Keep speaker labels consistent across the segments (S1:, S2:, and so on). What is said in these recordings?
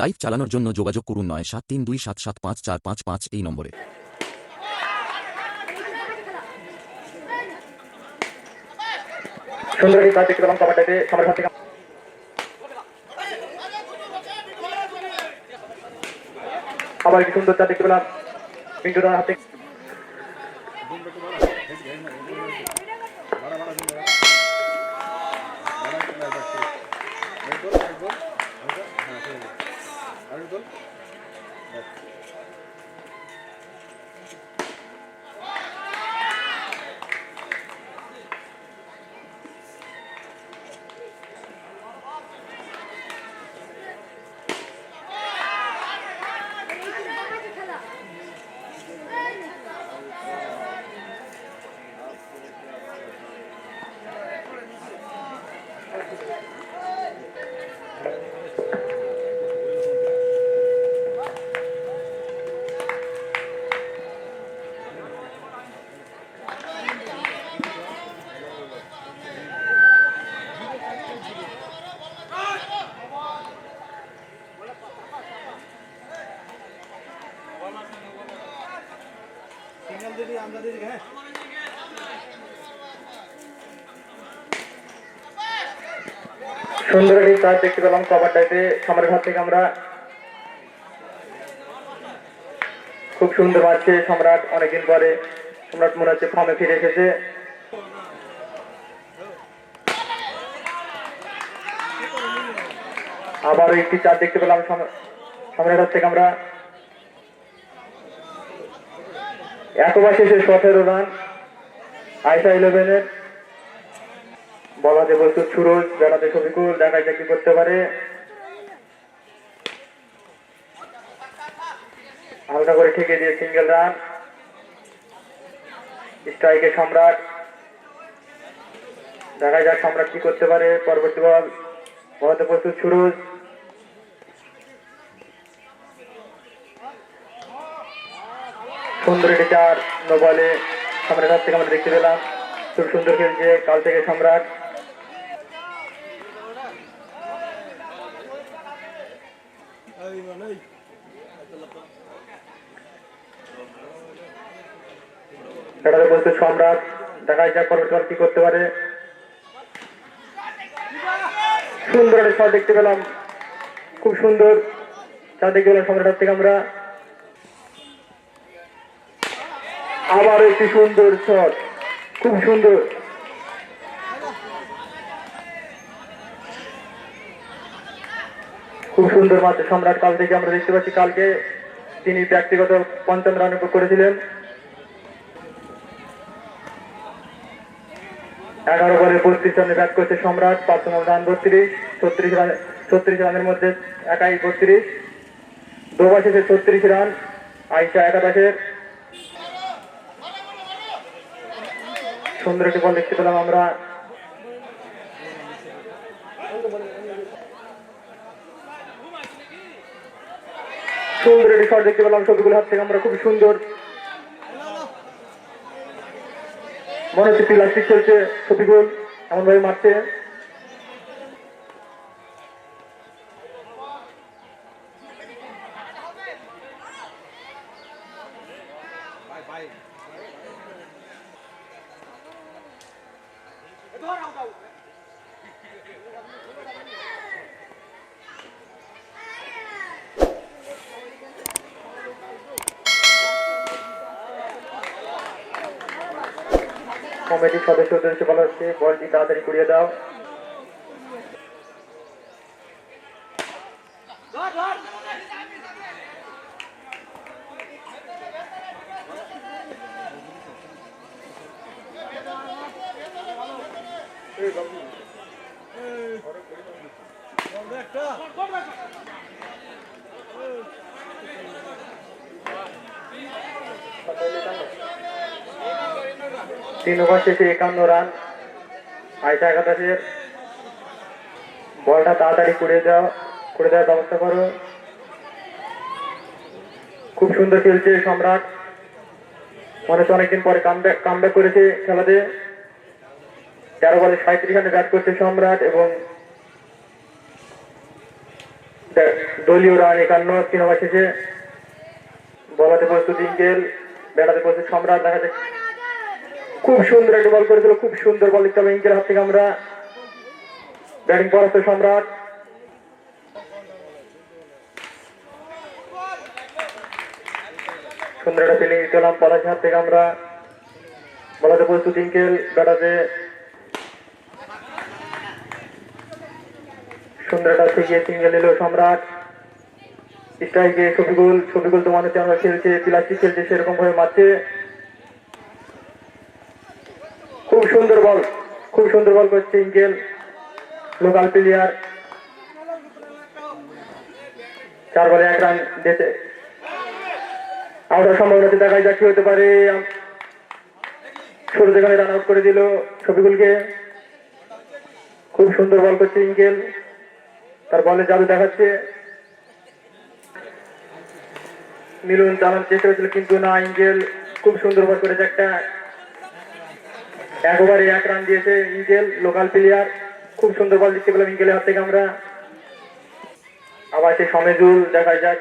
S1: Live চালানোর জন্য যোগাযোগ করুন নয় সাত তিন দুই সাত সাত পাঁচ চার পাঁচ পাঁচ এই নম্বরে।
S2: সুন্দর হাত আবার কি সুন্দর দেখতে পেলাম পিন্টু রানার হাত থেকে সুন্দর এই কাজ দেখতে পেলাম কবাটাতে সবার হাত থেকে আমরা খুব সুন্দর মারছে সম্রাট। অনেকদিন পরে সম্রাট মনে হচ্ছে ফর্মে ফিরে এসেছে। আবারও একটি চার দেখতে পেলাম সম- সম্রাট হাত থেকে আমরা। একবার শেষে সতেরো রান আইসা ইলেভেনের বলাতে বলতো সুরজ বেড়াতে শফিকুল দেখা যাক কি করতে পারে। হালকা করে ঠেকে দিয়ে সিঙ্গেল রান। স্ট্রাইকে সম্রাট। দেখা যাক সম্রাট কি করতে পারে, পরবর্তী বল। বলাতে প্রস্তুত সুরজ সুন্দর একটি চার, নো বলে। সম্রাট হাত থেকে আমরা দেখতে পেলাম। খুব সুন্দর খেলছে কাল থেকে সম্রাট। বলতে সম্রাট দেখা যাক পরবর্তীকাল কি করতে পারে। সুন্দর একটা শট দেখতে পেলাম। খুব সুন্দর চা দেখতে পেলাম সম্রাট থেকে আমরা। আবার একটি সুন্দর শট। খুব সুন্দর। খুব সুন্দর মাত্র সম্রাট কাল থেকে আমরা দেখতে পাচ্ছি, কালকে তিনি ব্যক্তিগত পঞ্চম রান উপর করেছিলেন। এগারো বলে বত্রিশ রানে ব্যাট করছে সম্রাট পার্সোনাল রান বত্রিশ, ছত্রিশ রান, ছত্রিশ রানের মধ্যে একাই বত্রিশ। দোবা শেষে ছত্রিশ রান, আইসা একাদশের সুন্দর একটি বল দেখতে পেলাম আমরা। সুন্দর একটি শট দেখতে পেলাম সবগুলো হাত থেকে আমরা খুব সুন্দর। মনে হচ্ছে প্লাস্টিক চলছে শফিকুল এমন ভাবে মারছে। কমিটির সদস্যদের বলা হচ্ছে বলটি তাড়াতাড়ি করিয়ে দাও। শেষে একান্ন রান। আয়সা একাদশের বলটা তাড়াতাড়ি করে দাও করে দেওয়ার ব্যবস্থা করো। খুব সুন্দর খেলছে সম্রাট। মনে হচ্ছে অনেকদিন পরে কামব্যাক কামব্যাক করেছে খেলাতে। তেরো বলে সাঁত্রিশ রানে ব্যাট করছে সম্রাট এবং দলীয় রান একান্ন তিন ওভার শেষে। বলাতে প্রস্তুত ইঙ্কেল ব্যাটাতে প্রস্তুত সম্রাট, দেখা যাচ্ছে খুব সুন্দর একটা বল করেছিল, খুব সুন্দর বল দিতে হবে হাত থেকে আমরা। ব্যাটিং পরাস্ত সম্রাট। সুন্দর একটা ফিলিং দিতে হলাম পলাশ হাত থেকে আমরা। বলাতে প্রস্তুত ইঙ্কেল ব্যাটাতে সুন্দর একটা থেকে সিঙ্গেল এলো সম্রাট। স্ট্রাইকে শফিকুল শফিকুল তো মানুষ আমরা খেলছে প্লাস্টিক খেলছে, সেরকম ভাবে মারছে খুব সুন্দর বল খুব সুন্দর বল করছে ইঙ্কেল লোকাল প্লেয়ার। চার বলে এক রান দিতে আউটার সম্ভাবনা দেখা যাক কি হতে পারে। শুরু যেখানে রান আউট করে দিল শফিকুলকে। খুব সুন্দর বল করছে ইঙ্কেল তার বলে জাদু দেখাচ্ছে। মিলন চালানোর চেষ্টা করেছিল, কিন্তু না ইঙ্গেল খুব সুন্দর বল করেছে একটা। এক ওভারে এক রান দিয়েছে ইঙ্গেল লোকাল প্লেয়ার খুব সুন্দর বল দিচ্ছে পেলাম ইঙ্গেলের হাত থেকে আমরা। আবার সেই সমেজুল দেখা যাক।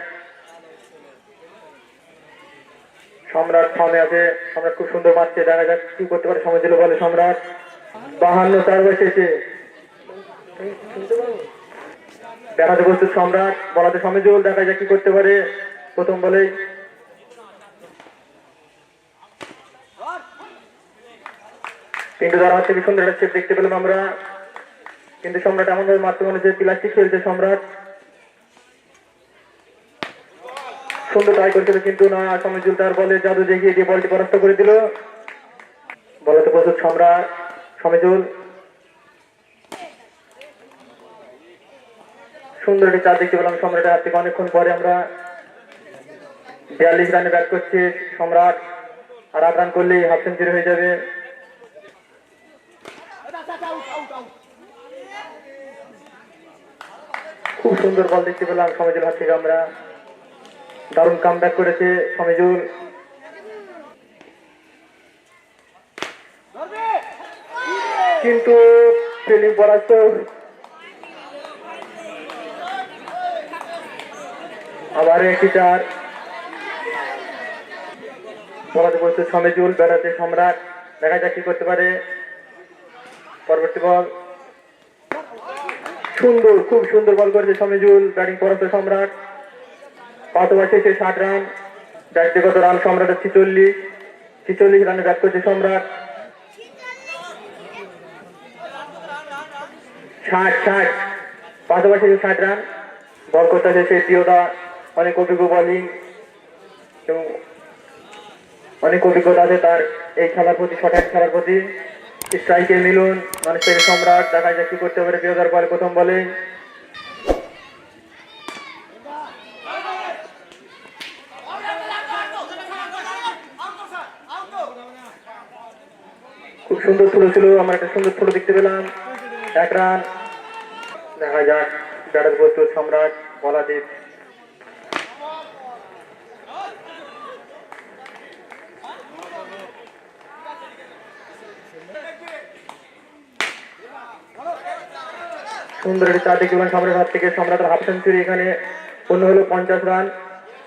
S2: সম্রাট ফর্মে আছে। সম্রাট খুব সুন্দর মারছে, দেখা যাক কি করতে পারে সমেজুল বলে সম্রাট। বাহান্ন চার বসেছে। দেখাতে প্রস্তুত সম্রাট, বলাতে সমেজুল, দেখা যাক কি করতে পারে। প্রথম বলেই সুন্দর একটা সেট দেখতে পেলাম সম্রাট সুন্দর একটি চার দেখতে পেলাম সম্রাটের হাত থেকে। অনেকক্ষণ পরে আমরা বিয়াল্লিশ রানে ব্যাট করছে, সম্রাট। আর আট রান করলেই হাফ সেঞ্চুরি হয়ে যাবে খুব সুন্দর বল দেখতে পেলাম, সমেজুল হাত থেকে আমরা দারুণ কাম করেছে, সমেজুল। কিন্তু ফিল্ডিং পরাস্ত আবার একটি চার বলাতে বলছে, সমেজুল বেড়াতে সম্রাট, দেখা যাক কি করতে পারে। পরবর্তী বল। সুন্দর, খুব সুন্দর বল করেছে সমিজুল ব্যাটিং পরাস্ত সম্রাট। পাঁচ ওভার শেষে ষাট রান। ব্যক্তিগত রান সম্রাটের ছিচল্লিশ। ছিচল্লিশ রানে ব্যাট করছে সম্রাট। ষাট ষাট। পাঁচ ওভার শেষে ষাট রান। বল করতে আছে সেই প্রিয়তা অনেক অভিজ্ঞ বোলিং এবং অনেক অভিজ্ঞতা আছে তার এই খেলার প্রতি সঠিক খেলার প্রতি। স্ট্রাইকে মিলুন। মানুষ থেকে সম্রাট দেখা যাক কি করতে পারে প্রিয়তার বলে প্রথম বলে। খুব সুন্দর থ্রো ছিল, আমরা একটা সুন্দর থ্রো দেখতে পেলাম। এক রান। দেখা যাক ব্যাটার প্রস্তুত সম্রাট বলাদীপ সুন্দর একটি চার দেখতে সম্রাটের হাত থেকে সম্রাটের হাফ সেঞ্চুরি এখানে অন্য হলো পঞ্চাশ রান।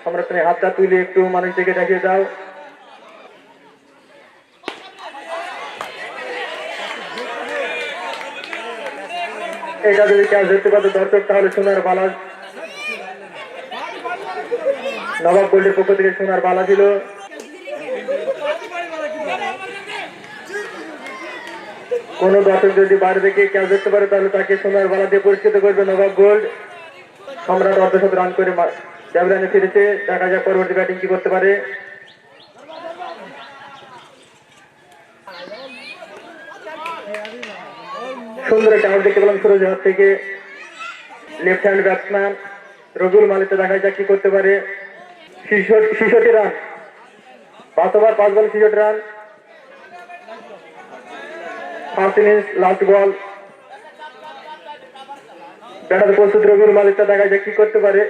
S2: সম্রাট তুমি হাতটা তুলে একটু মানুষ দিকে দেখিয়ে দাও। এটা যদি ক্যাচ ধরতে পারতো দর্শক, তাহলে সোনার বালা নবাব গোল্ডের পক্ষ থেকে সোনার বালা ছিল। কোন দর্শক যদি বাইরে থেকে ক্যাচ ধরতে পারে, তাহলে তাকে সোনার বালা দিয়ে পরিষ্কৃত করবে নবাব গোল্ড। সম্রাট অর্ধশত রান করে ডেভলাইনে ফিরেছে। দেখা যাক পরবর্তী ব্যাটিং কি করতে পারে। সুন্দর একটা আউট দেখতে পেলাম সুরজ হাত থেকে। লেফট হ্যান্ড ব্যাটসম্যান রবিউল মালিতে দেখা যাক কি করতে পারে। শিশোটি রান পাঁচ ওভার পাঁচ ball শিশোটি run first innings last ball. Batter প্রস্তুত রবিউল মালিকটা দেখা যাক কি করতে পারে।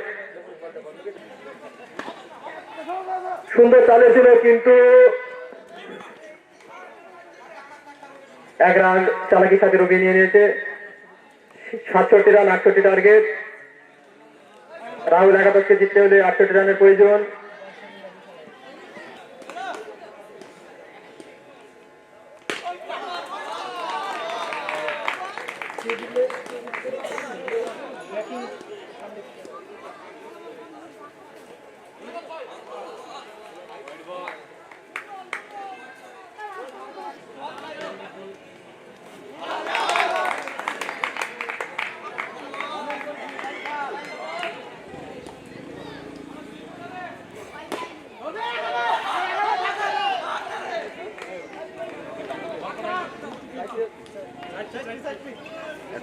S2: সুন্দর চালিয়েছিল কিন্তু এক রান চালাকি সাথে রবি নিয়ে নিয়েছে। সাতষট্টি রান, আটষট্টি টার্গেট রাহুল একাদশকে জিততে হলে আটষট্টি রানের প্রয়োজন।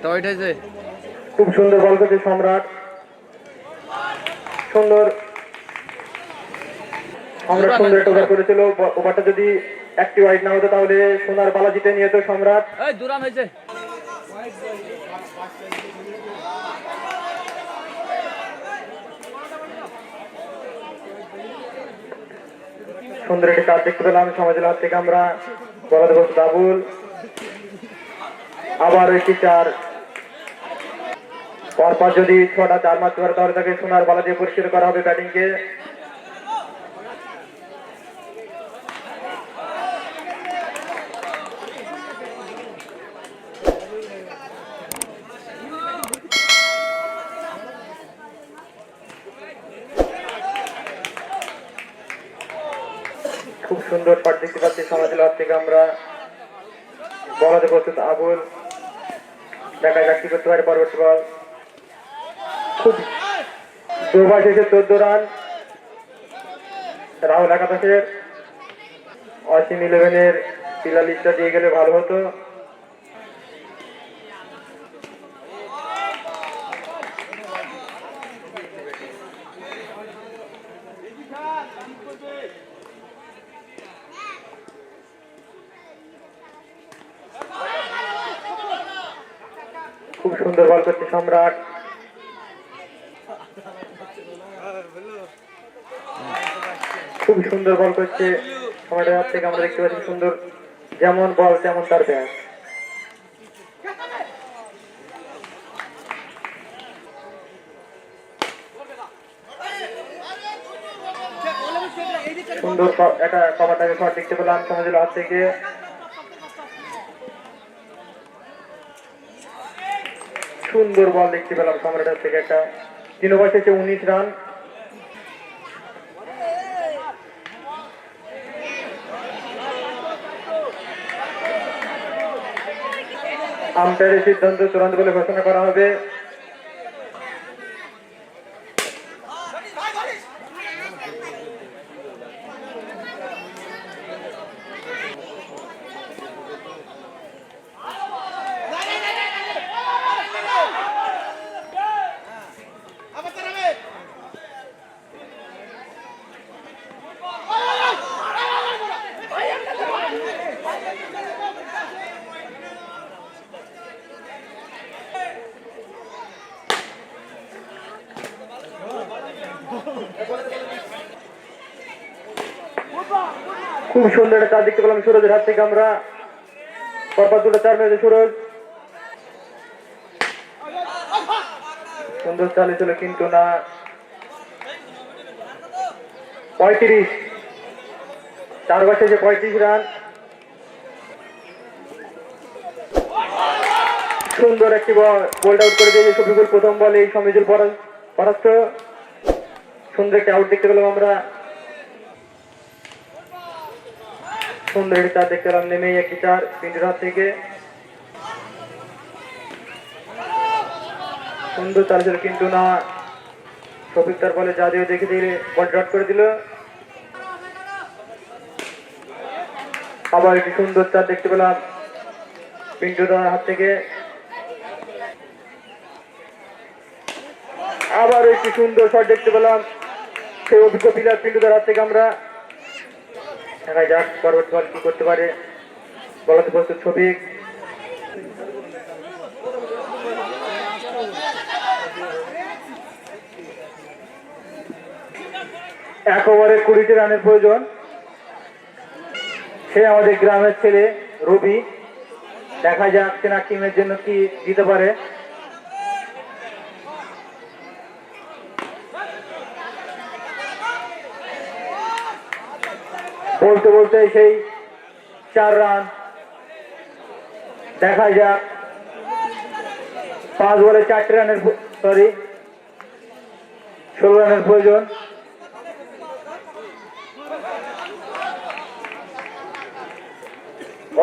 S3: ওয়েট
S2: খুব সুন্দর বল করছে সম্রাট। সুন্দর। সম্রাট সুন্দর। একটা ওভার করেছিল। ওভারটা যদি একটি ওয়াইড না হতো তাহলে সোনার বালা জিতে নিয়ে যেত সম্রাট।
S3: এই দুরাম হয়েছে।
S2: সুন্দর একটি কাজ দেখতে পেলাম সমাজের হাত থেকে আমরা। বলা দেবো ডাবুল আবার একটি চার। পরপর যদি ছটা চার মারতে পারে তাহলে তাকে সোনার বলা দিয়ে পরিষ্কার করা হবে ব্যাটিংকে। খুব সুন্দর পাট দেখতে পাচ্ছি সমাজের হাত থেকে আমরা। বলাতে প্রস্তুত আবুল। দেখা যাক কি করতে পারে পরবর্তী বল। দুবার শেষে চোদ্দ রান। রাহুল একাদশের অসীম ইলেভেনের পিলা লিস্টটা দিয়ে গেলে ভালো হতো। খুব সুন্দর বল করছে সম্রাট। সুন্দর বল করছে। সম্রাটের হাত থেকে আমরা দেখতে পাচ্ছি সুন্দর। যেমন বল তেমন তার ব্যাট সুন্দর একটা কভারটাকে শট দেখতে পেলাম। সমাজের হাত থেকে। সুন্দর বল দেখতে পেলাম সম্রাটের থেকে একটা। তিন ওভার শেষে উনিশ রান আম্পায়ারের সিদ্ধান্ত চূড়ান্ত বলে ঘোষণা করা হবে খুব সুন্দর একটা দেখতে পেলাম সুরজের হাত থেকে আমরা। পরপর দুটো চার মেরেছে সুরজ। সুন্দর চালিয়েছিল কিন্তু না। পঁয়ত্রিশ। চার ওভার শেষে পঁয়ত্রিশ রান। সুন্দর একটি বল বোল্ড আউট করে দিয়েছে শফিকুল প্রথম বলে এই সমিজুল পরা- পরাস্ত। সুন্দর একটি আউট দেখতে পেলাম আমরা। সুন্দর দেখতে পেলাম নেমেই একটি চার হাত থেকে। সুন্দর চাল ছিল কিন্তু না। শফিক তার বলে যা দিয়ে দেখে দিলে বল ডট করে দিল। আবার একটি সুন্দর চার দেখতে পেলাম পিন্টু দার হাত থেকে। আবার একটি সুন্দর শট দেখতে পেলাম। সেই অভিজ্ঞ প্লেয়ার পিন্টুদার হাত থেকে আমরা। দেখা যাক, পরবর্তী বল কি করতে পারে? বলাতে প্রস্তুত ছবি এক ওভারে কুড়িটি রানের প্রয়োজন। সে আমাদের গ্রামের ছেলে রবি। দেখা যাক চেনা টিমের জন্য কি দিতে পারে। বলতে বলতে সেই চার রান। দেখা যাক। পাঁচ বলে চারটে রানের সরি ষোলো রানের প্রয়োজন।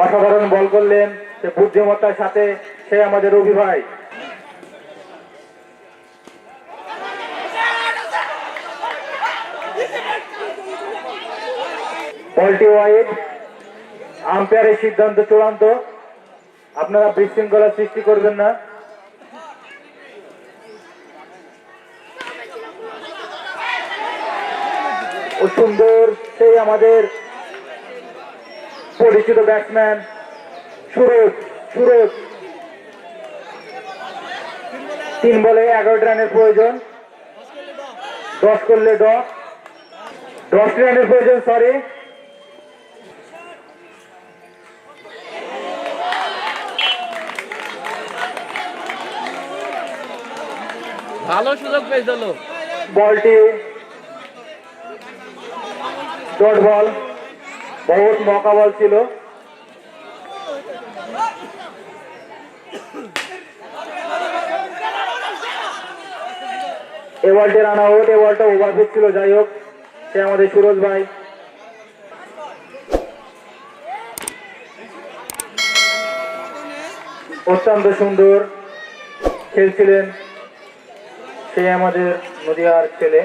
S2: অসাধারণ বল করলেন। সে বুদ্ধিমত্তার সাথে সে আমাদের রবি বলটি ওয়াইড, আম্পায়ারের সিদ্ধান্ত চূড়ান্ত। আপনারা বিশৃঙ্খলা সৃষ্টি করবেন না। সুন্দর, সেই আমাদের পরিচিত ব্যাটসম্যান, সুরজ সুরজ। তিন বলে এগারোটি রানের প্রয়োজন। দশ করলে ড। দশ রানের প্রয়োজন সরি
S3: ভালো সুযোগ পেয়েছিল
S2: বলটি। ডট বল বহুত মকা বল ছিল। এ বলটি রান আউট এ বলটা ওভারফিট ছিল, যাই হোক, সে আমাদের সুরজ ভাই। অত্যন্ত সুন্দর খেলছিলেন। সে আমাদের নদিয়ার ছেলে